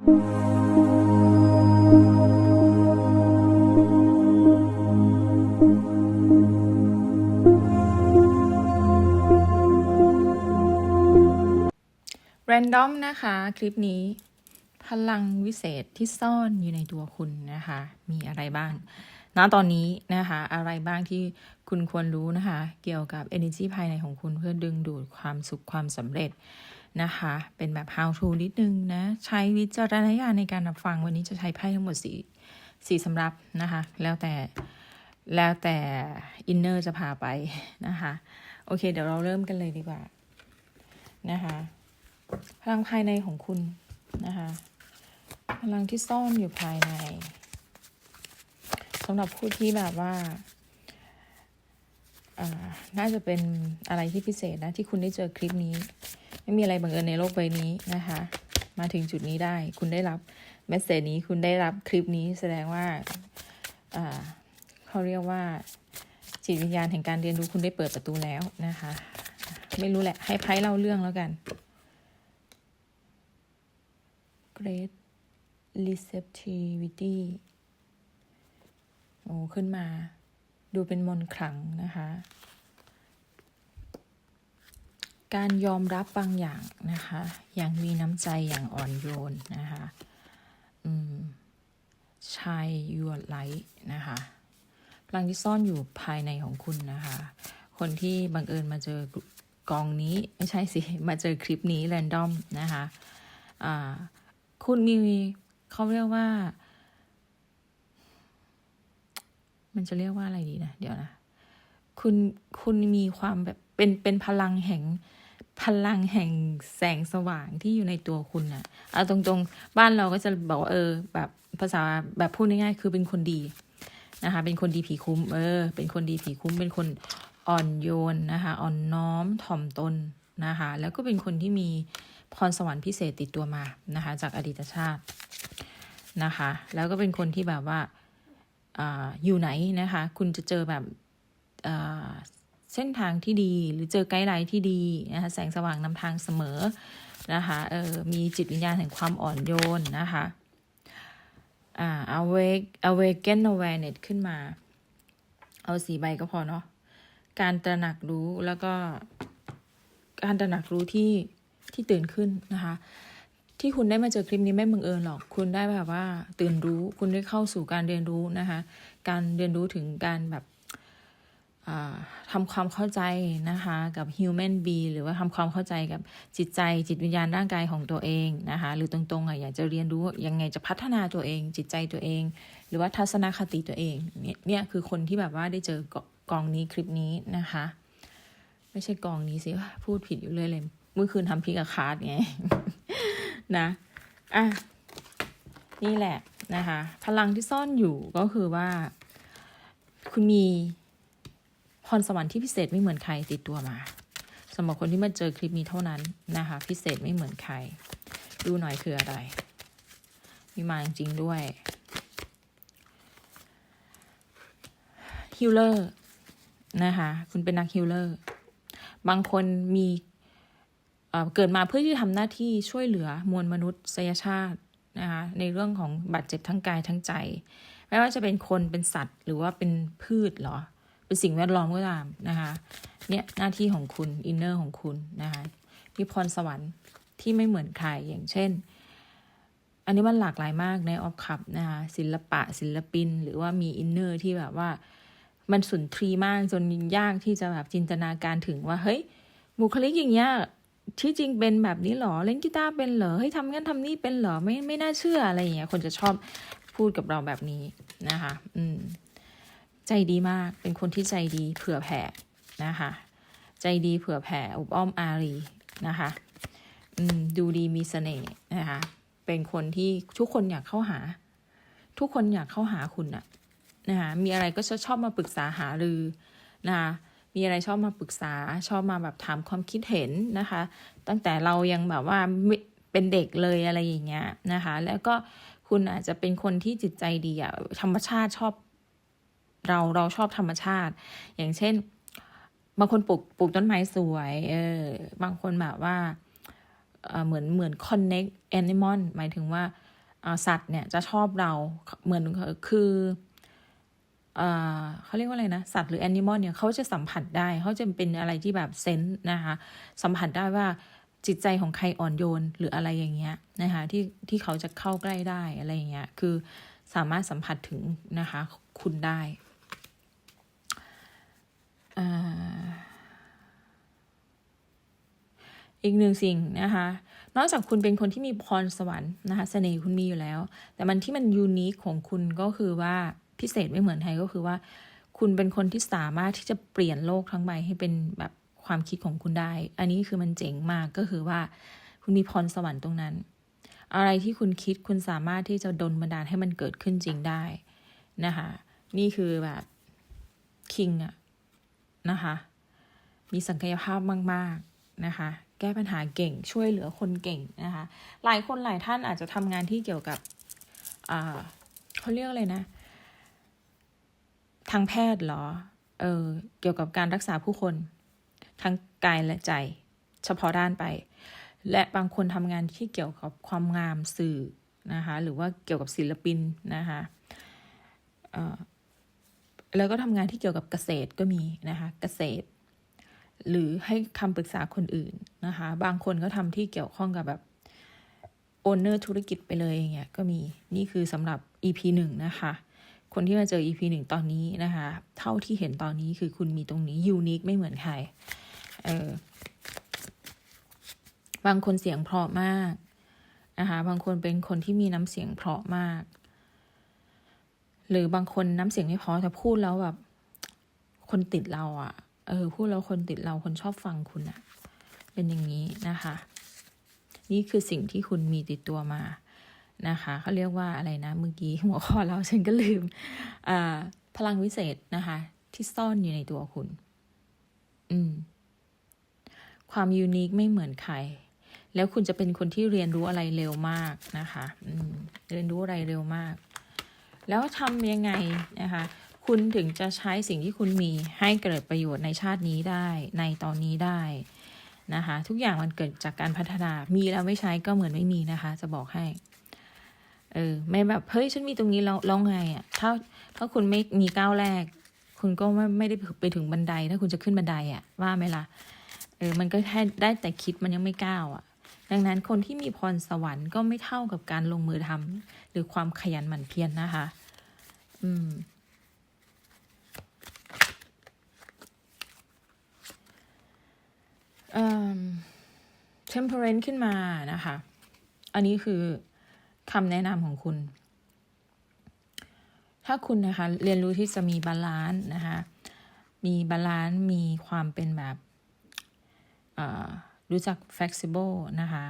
แรนดอมนะคะ คลิปนี้ พลังวิเศษที่ซ่อนอยู่ในตัวคุณนะคะ มีอะไรบ้างณตอนนี้นะคะ อะไรบ้างที่คุณควรรู้นะคะ เกี่ยวกับ energy ภายในของคุณเพื่อดึงดูดความสุขความสำเร็จ นะคะ เป็นแบบ how to นิดนึงนะ ใช้วิจารณญาณในการรับฟังวันนี้จะใช้ไพ่ทั้งหมดสี่สี่สำรับนะคะ แล้วแต่แล้วแต่อินเนอร์จะพาไปนะคะ โอเค เดี๋ยวเราเริ่มกันเลยดีกว่านะคะ พลังภายในของคุณนะคะ พลังที่ซ่อนอยู่ภายในสำหรับผู้ที่แบบว่าอ่าน่าจะเป็นอะไรที่พิเศษนะ ที่คุณได้เจอคลิปนี้ ไม่มีอะไรบังเอิญในโลกใบนี้นะคะ มาถึงจุดนี้ได้คุณได้รับเมสเซจนี้คุณได้รับคลิปนี้แสดงว่าอ่าเขาเรียกว่าจิตวิญญาณแห่งการเรียนรู้คุณได้เปิดประตูแล้วนะคะ ไม่รู้แหละ ให้ไพ่เล่าเรื่องแล้วกัน Great Receptivity โอ้ขึ้นมา ดูเป็นมนขลังนะคะ การยอมรับบางอย่างนะคะ อย่างมีน้ำใจอย่างอ่อนโยนนะคะอืมชาย your light นะคะพลังที่ซ่อนอยู่ภายในของคุณนะคะ คนที่บังเอิญมาเจอกองนี้ไม่ใช่สิ มาเจอคลิปนี้แรนดอมนะคะอ่าคุณมีเขาเรียกว่า มันจะเรียกว่าอะไรดีนะ เดี๋ยวนะ คุณคุณมีความแบบเป็นเป็นพลังแห่ง พลังแห่งแสงสว่างที่อยู่ในตัวคุณนะเอาตรงๆ บ้านเราก็จะบอกเออ แบบภาษาแบบพูดง่ายๆ คือเป็นคนดีนะคะ เป็นคนดีผีคุ้ม เออ เป็นคนดีผีคุ้ม เป็นคนอ่อนโยนนะคะ อ่อนน้อมถ่อมตนนะคะ แล้วก็เป็นคนที่มีพรสวรรค์พิเศษติดตัวมานะคะ จากอดีตชาตินะคะ แล้วก็เป็นคนที่แบบว่าอาอยู่ไหนนะคะ คุณจะเจอแบบ เส้นทางที่ดีหรือเจอไกด์ไลน์ที่ดีนะคะแสงสว่างนำทางเสมอนะคะเออมีจิตวิญญาณแห่งความอ่อนโยนนะคะอ่า awake awaken awareness ขึ้นมา เอาสีใบก็พอเนาะการตระหนักรู้แล้วก็การตระหนักรู้ที่ที่ตื่นขึ้นนะคะ ที่คุณได้มาเจอคลิปนี้ไม่บังเอิญหรอก คุณได้แบบว่าตื่นรู้ คุณได้เข้าสู่การเรียนรู้นะคะ การเรียนรู้ถึงการแบบ ทำความเข้าใจนะคะกับ human b e หรือว่าทำความเข้าใจกับจิตใจจิตวิญญาณร่างกายของตัวเองนะคะหรือตรงๆอะอยากจะเรียนรู้ยังไงจะพัฒนาตัวเอง จิตใจตัวเอง หรือว่าทัศนคติตัวเองเนี่ยเนี่ยคือคนที่แบบว่าได้เจอกองนี้คลิปนี้นะคะ ไม่ใช่กองนี้สิพูดผิดอยู่เลยเลยเมื่อคืนทำพิกาคาร์ดไงนะอะนี่แหละนะคะ พลังที่ซ่อนอยู่ก็คือว่า คุณมี พรสวรรค์ที่พิเศษไม่เหมือนใครติดตัวมาสำหรับคนที่มาเจอคลิปนี้เท่านั้นนะคะ พิเศษไม่เหมือนใคร ดูหน่อยคืออะไร มีมาจริงด้วยฮิลเลอร์นะคะ คุณเป็นนักฮิลเลอร์บางคนมีเกิดมาเพื่อที่ทำหน้าที่ช่วยเหลือมวลมนุษยชาตินะคะในเรื่องของบาดเจ็บทั้งกายทั้งใจ ไม่ว่าจะเป็นคนเป็นสัตว์ หรือว่าเป็นพืชหรอ เป็นสิ่งแวดล้อมก็ตามนะคะเนี่ยหน้าที่ของคุณอินเนอร์ของคุณนะคะมีพรสวรรค์ที่ไม่เหมือนใครอย่างเช่น อันนี้มันหลากหลายมากในออฟคับนะคะศิลปะศิลปิน หรือว่ามีอินเนอร์ที่แบบว่ามันสุนทรีมากจนยากที่จะแบบจินตนาการถึงว่าเฮ้ยบุคลิกอย่างเงี้ยที่จริงเป็นแบบนี้หรอเล่นกีตาร์เป็นเหรอเฮ้ยทำงั้นทำนี่เป็นเหรอไม่ไม่น่าเชื่ออะไรอย่างเงี้ยคนจะชอบพูดกับเราแบบนี้นะคะ อืม ใจดีมาก เป็นคนที่ใจดีเผื่อแผ่นะคะ ใจดีเผื่อแผ่อบอ้อมอารีนะคะอืมดูดีมีเสน่ห์นะคะ เป็นคนที่ทุกคนอยากเข้าหา ทุกคนอยากเข้าหาคุณอะนะคะมีอะไรก็ชอบมาปรึกษาหารือนะคะมีอะไรชอบมาปรึกษาชอบมาแบบถามความคิดเห็นนะคะ ตั้งแต่เรายังแบบว่าเป็นเด็กเลยอะไรอย่างเงี้ยนะคะ แล้วก็คุณอาจจะเป็นคนที่จิตใจดีอะธรรมชาติชอบ เราเราชอบธรรมชาติ อย่างเช่น บางคนปลูกปลูกต้นไม้สวยเออบางคนแบบว่าเหมือนเหมือน connect animal หมายถึงว่าาสัตว์เนี่ยจะชอบเราเหมือนคือเอ่อเขาเรียกว่าอะไรนะ สัตว์หรือแอนิมอลเนี่ยเขาจะสัมผัสได้เขาจะเป็นอะไรที่แบบเซนส์นะคะสัมผัสได้ว่าจิตใจของใครอ่อนโยนหรืออะไรอย่างเงี้ยนะคะที่ที่เขาจะเข้าใกล้ได้อะไรอย่างเงี้ยคือสามารถสัมผัสถึงนะคะคุณได้ อีกหนึ่งสิ่งนะคะ นอกจากคุณเป็นคนที่มีพรสวรรค์นะคะเสน่ห์คุณมีอยู่แล้ว แต่มันที่มันยูนิคของคุณก็คือว่าพิเศษไม่เหมือนใครก็คือว่า คุณเป็นคนที่สามารถที่จะเปลี่ยนโลกทั้งใบให้เป็นแบบความคิดของคุณได้ อันนี้คือมันเจ๋งมากก็คือว่า คุณมีพรสวรรค์ตรงนั้น อะไรที่คุณคิดคุณสามารถที่จะดลบันดาลให้มันเกิดขึ้นจริงได้นะคะ นี่คือแบบคิงอะ นะคะ มีศักยภาพมาก ๆ นะคะ แก้ปัญหาเก่งช่วยเหลือคนเก่งนะคะ หลายคนหลายท่านอาจจะทำงานที่เกี่ยวกับอ่าเขาเรียกอะไรนะ ทางแพทย์เหรอ เออ เกี่ยวกับการรักษาผู้คน ทั้งกายและใจ เฉพาะด้านไป และบางคนทำงานที่เกี่ยวกับความงามสื่อนะคะ หรือว่าเกี่ยวกับศิลปินนะคะ แล้วก็ทำงานที่เกี่ยวกับเกษตรก็มีนะคะ เกษตร หรือให้คำปรึกษาคนอื่นนะคะ บางคนก็ทำที่เกี่ยวข้องกับแบบโอนเนอร์ธุรกิจไปเลยอย่างเงี้ยก็มีนี่คือสำหรับ EP หนึ่งนะคะ คนที่มาเจอ EP หนึ่งตอนนี้นะคะ เท่าที่เห็นตอนนี้คือคุณมีตรงนี้ยูนิคไม่เหมือนใครเออบางคนเสียงเพราะมากนะคะบางคนเป็นคนที่มีน้ำเสียงเพราะมาก หรือบางคนน้ำเสียงไม่พราะแต่พูดแล้วแบบ คนติดเราอะ่ะ เออ พูดแล้วคนติดเราคนชอบฟังคุณอะ่ะ เป็นอย่างนี้นะคะ นี่คือสิ่งที่คุณมีติดตัวมานะคะเขาเรียกว่าอะไรนะเมื่อกี้หัวข้อเราฉันก็ลืมอ่าพลังวิเศษนะคะ ที่ซ่อนอยู่ในตัวคุณ อืม ความยูนิคไม่เหมือนใคร แล้วคุณจะเป็นคนที่เรียนรู้อะไรเร็วมากนะคะ อืม เรียนรู้อะไรเร็วมาก แล้วทำยังไงนะคะ คุณถึงจะใช้สิ่งที่คุณมีให้เกิดประโยชน์ในชาตินี้ได้ในตอนนี้ได้นะคะ ทุกอย่างมันเกิดจากการพัฒนา มีแล้วไม่ใช้ก็เหมือนไม่มีนะคะ จะบอกให้ เออ ไม่แบบเฮ้ยฉันมีตรงนี้แล้วแล้วไงอะ่ะ ถ้าถ้าคุณไม่มีก้าวแรก คุณก็ไม่ไม่ได้ไปถึงบันได ถ้าคุณจะขึ้นบันไดอะ่ะ ว่าไหมล่ะ เออ มันก็แค่ได้แต่คิดมันยังไม่ก้าวอะ่ะดังนั้นคนที่มีพรสวรรค์ก็ไม่เท่ากับการลงมือทำหรือความขยันหมั่นเพียรนนะคะ อืม เอ่อ temperance ขึ้นมานะคะ อันนี้คือคำแนะนำของคุณ ถ้าคุณนะคะ เรียนรู้ที่จะมีบาลานซ์นะคะ มีบาลานซ์มีความเป็นแบบรู้จัก flexible นะคะ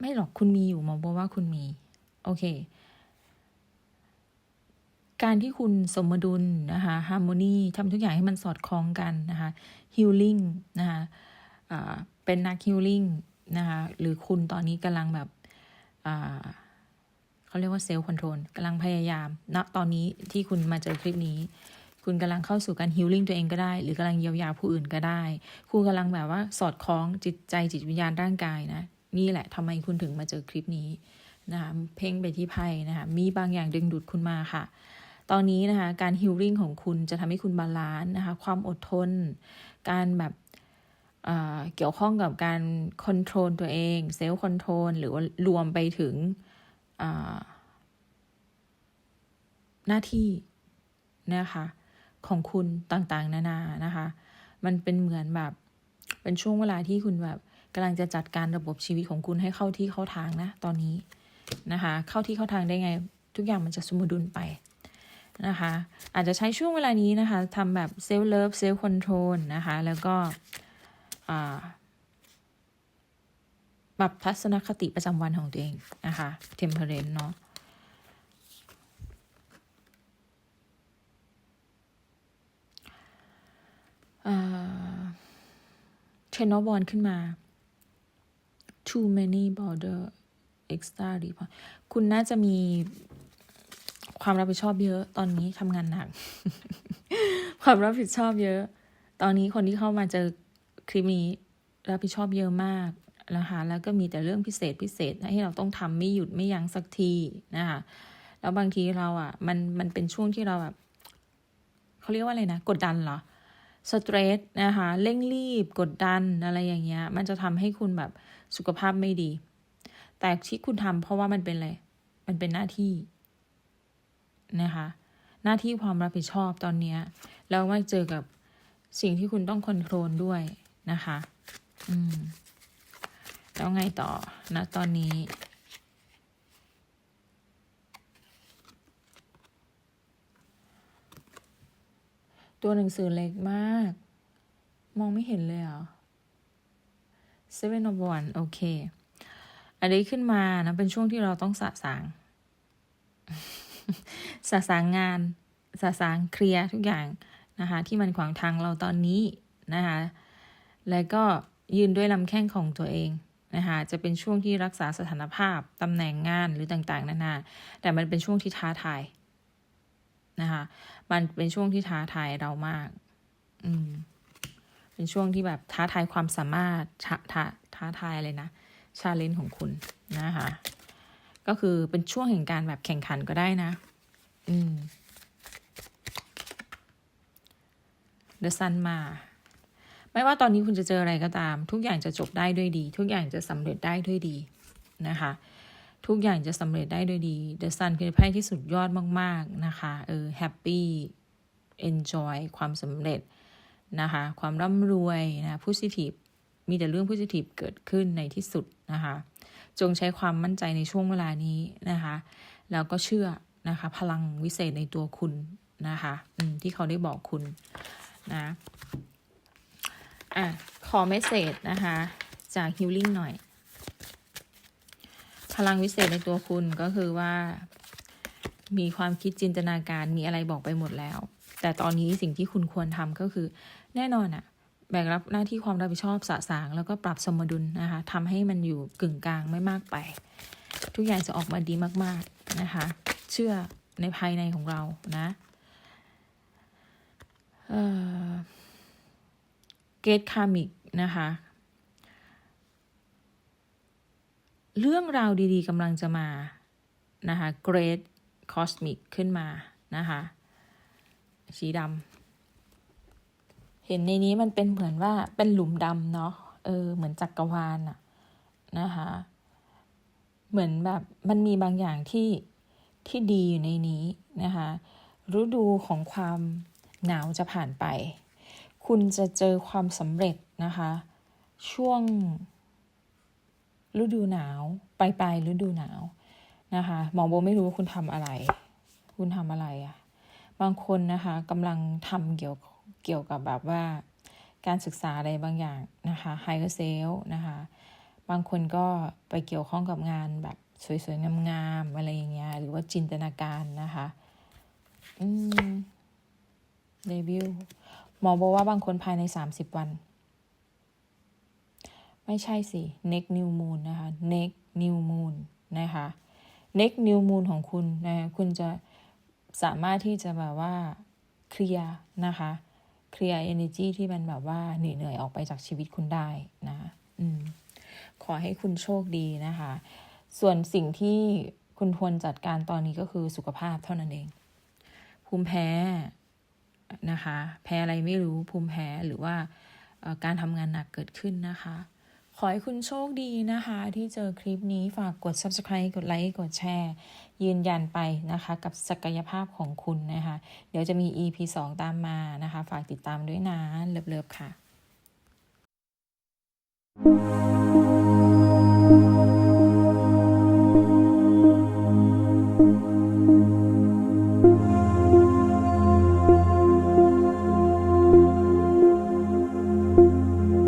ไม่หรอกคุณมีอยู่มองว่าคุณมี โอเค การที่คุณสมดุลนะคะ harmony ทำทุกอย่างให้มันสอดคล้องกันนะคะ healing นะคะเป็นนัก healing นะคะหรือคุณตอนนี้กำลังแบบเขาเรียกว่าเซลล์คอนโทรลกำลังพยายามณนะตอนนี้ที่คุณมาเจอคลิปนี้ คุณกำลังเข้าสู่การฮิลลิ่งตัวเองก็ได้ หรือกำลังเยียวยาผู้อื่นก็ได้ คุณกำลังแบบว่าสอดคล้องจิตใจจิตวิญญาณร่างกายนะนี่แหละทำไมคุณถึงมาเจอคลิปนี้นะคะเพ่งไปที่ไพ่นะคะมีบางอย่างดึงดูดคุณมาค่ะ ตอนนี้นะคะการฮิลลิ่งของคุณจะทำให้คุณบาลานซ์นะคะความอดทน การแบบเกี่ยวข้องกับการคอนโทรลตัวเองเซลล์คอนโทรลหรือว่ารวมไปถึงหน้าที่นะคะของคุณต่างๆ นานานะคะ มันเป็นเหมือนแบบเป็นช่วงเวลาที่คุณแบบกำลังจะจัดการระบบชีวิตของคุณให้เข้าที่เข้าทางนะ ตอนนี้นะคะ เข้าที่เข้าทางได้ไง ทุกอย่างมันจะสมดุลไป นะคะ อาจจะใช้ช่วงเวลานี้นะคะทำแบบเซลล์เลิฟเซลล์คอนโทรลนะคะ แล้วก็ปรับทัศนคติประจำวันของตัวเองนะคะ temperance เนาะเทนอบอลขึ้นมา too many border extra ดีพอคุณน่าจะมี ความรับผิดชอบเยอะ ตอนนี้ทำงานหนัก ความรับผิดชอบเยอะ ตอนนี้คนที่เข้ามาเจอคลิปนี้รับผิดชอบเยอะมากนะคะแล้วก็มีแต่เรื่องพิเศษพิเศษให้เราต้องทำไม่หยุดไม่ยั้งสักทีนะคะแล้วบางทีเราอะ มันมันเป็นช่วงที่เราแบบเขาเรียกว่าอะไรนะกดดันเหรอสเตรสนะคะเร่งรีบกดดันอะไรอย่างเงี้ย มันจะทำให้คุณแบบสุขภาพไม่ดี แต่ที่คุณทำเพราะว่ามันเป็นอะไรมันเป็นหน้าที่ นะคะ หน้าที่ความรับผิดชอบตอนนี้แล้วมาเจอกับสิ่งที่คุณต้องคอนโทรลด้วยนะคะ อืม แล้วไงต่อนะตอนนี้ ตัวหนังสือเล็กมาก มองไม่เห็นเลยเหรอ Seven of One โอเค อันนี้ขึ้นมานะ เป็นช่วงที่เราต้องสะสาง สะสางงานสะสางเคลียร์ทุกอย่างนะคะ ที่มันขวางทางเราตอนนี้นะคะ แล้วก็ยืนด้วยลำแข้งของตัวเองนะคะจะเป็นช่วงที่รักษาสถานภาพตำแหน่งงานหรือต่างๆนานาแต่มันเป็นช่วงที่ท้าทายนะคะมันเป็นช่วงที่ท้าทายเรามาก อืมเป็นช่วงที่แบบท้าทายความสามารถท้าท้าท้าทายอะไรนะชาเลนจ์ของคุณนะคะ ก็คือเป็นช่วงแห่งการแบบแข่งขันก็ได้นะ อืม The Sun มา ไม่ว่าตอนนี้คุณจะเจออะไรก็ตาม ทุกอย่างจะจบได้ด้วยดี ทุกอย่างจะสำเร็จได้ด้วยดีนะคะ ทุกอย่างจะสำเร็จได้ด้วยดี The Sun คือไพ่ที่สุดยอดมาก ๆ นะคะ เออ Happy Enjoy ความสำเร็จนะคะ ความร่ำรวยนะ Positive มีแต่เรื่อง Positive เกิดขึ้นในที่สุดนะคะ จงใช้ความมั่นใจในช่วงเวลานี้นะคะ แล้วก็เชื่อนะคะ พลังวิเศษในตัวคุณนะคะที่เขาได้บอกคุณนะอะขอเมสเซจนะคะ จากฮิลลิ่งหน่อย พลังวิเศษในตัวคุณก็คือว่า มีความคิดจินตนาการมีอะไรบอกไปหมดแล้ว แต่ตอนนี้สิ่งที่คุณควรทำก็คือ แน่นอนอะ แบกรับหน้าที่ความรับผิดชอบสะสาง แล้วก็ปรับสมดุลนะคะทำให้มันอยู่กึ่งกลางไม่มากไป ทุกอย่างจะออกมาดีมากๆนะคะ เชื่อในภายในของเรานะเกตคามิกนะคะ เรื่องราวดีๆกำลังจะมานะคะเกรดคอสมิกขึ้นมานะคะสีดำ เห็นในนี้มันเป็นเหมือนว่าเป็นหลุมดำเนาะเออ เหมือนจักกรวาลอะนะคะ เหมือนแบบมันมีบางอย่างที่ที่ดีอยู่ในนี้นะคะฤดูของความหนาวจะผ่านไป คุณจะเจอความสำเร็จนะคะ ช่วงฤดูหนาวปลายปลายฤดูหนาวนะคะหมอโบไม่รู้ว่าคุณทำอะไร คุณทำอะไรอะบางคนนะคะกำลังทำเกี่ยวกับ เกี่ยวกับแบบว่าการศึกษาอะไรบางอย่างนะคะไฮเ e อร์เซลนะคะ บางคนก็ไปเกี่ยวข้องกับงานแบบสวยๆ งามๆ อะไรอย่างเงี้ย หรือว่าจินตนาการนะคะ อืมเดบิวหมอบอกว่าบางคนภายในสามสิบวัน ไม่ใช่สิ next new moon นะคะ next new moon นะคะ next new moon ของคุณนะ คุณจะสามารถที่จะแบบว่าเคลียร์นะคะ เคลียร์เอเนจีที่มันแบบว่าเหนื่อยๆออกไปจากชีวิตคุณได้นะอืมขอให้คุณโชคดีนะคะ ส่วนสิ่งที่คุณควรจัดการตอนนี้ก็คือสุขภาพเท่านั้นเอง ภูมิแพ้นะคะ แพ้อะไรไม่รู้ภูมิแพ้หรือว่าการทำงานหนักเกิดขึ้นนะคะ ขอให้คุณโชคดีนะคะ ที่เจอคลิปนี้ฝากกด subscribe กดไลค์กดแชร์ ยืนยันไปนะคะ กับศักยภาพของคุณนะคะ เดี๋ยวจะมี EP 2 ตามมานะคะ ฝากติดตามด้วยนะ เลิฟๆค่ะ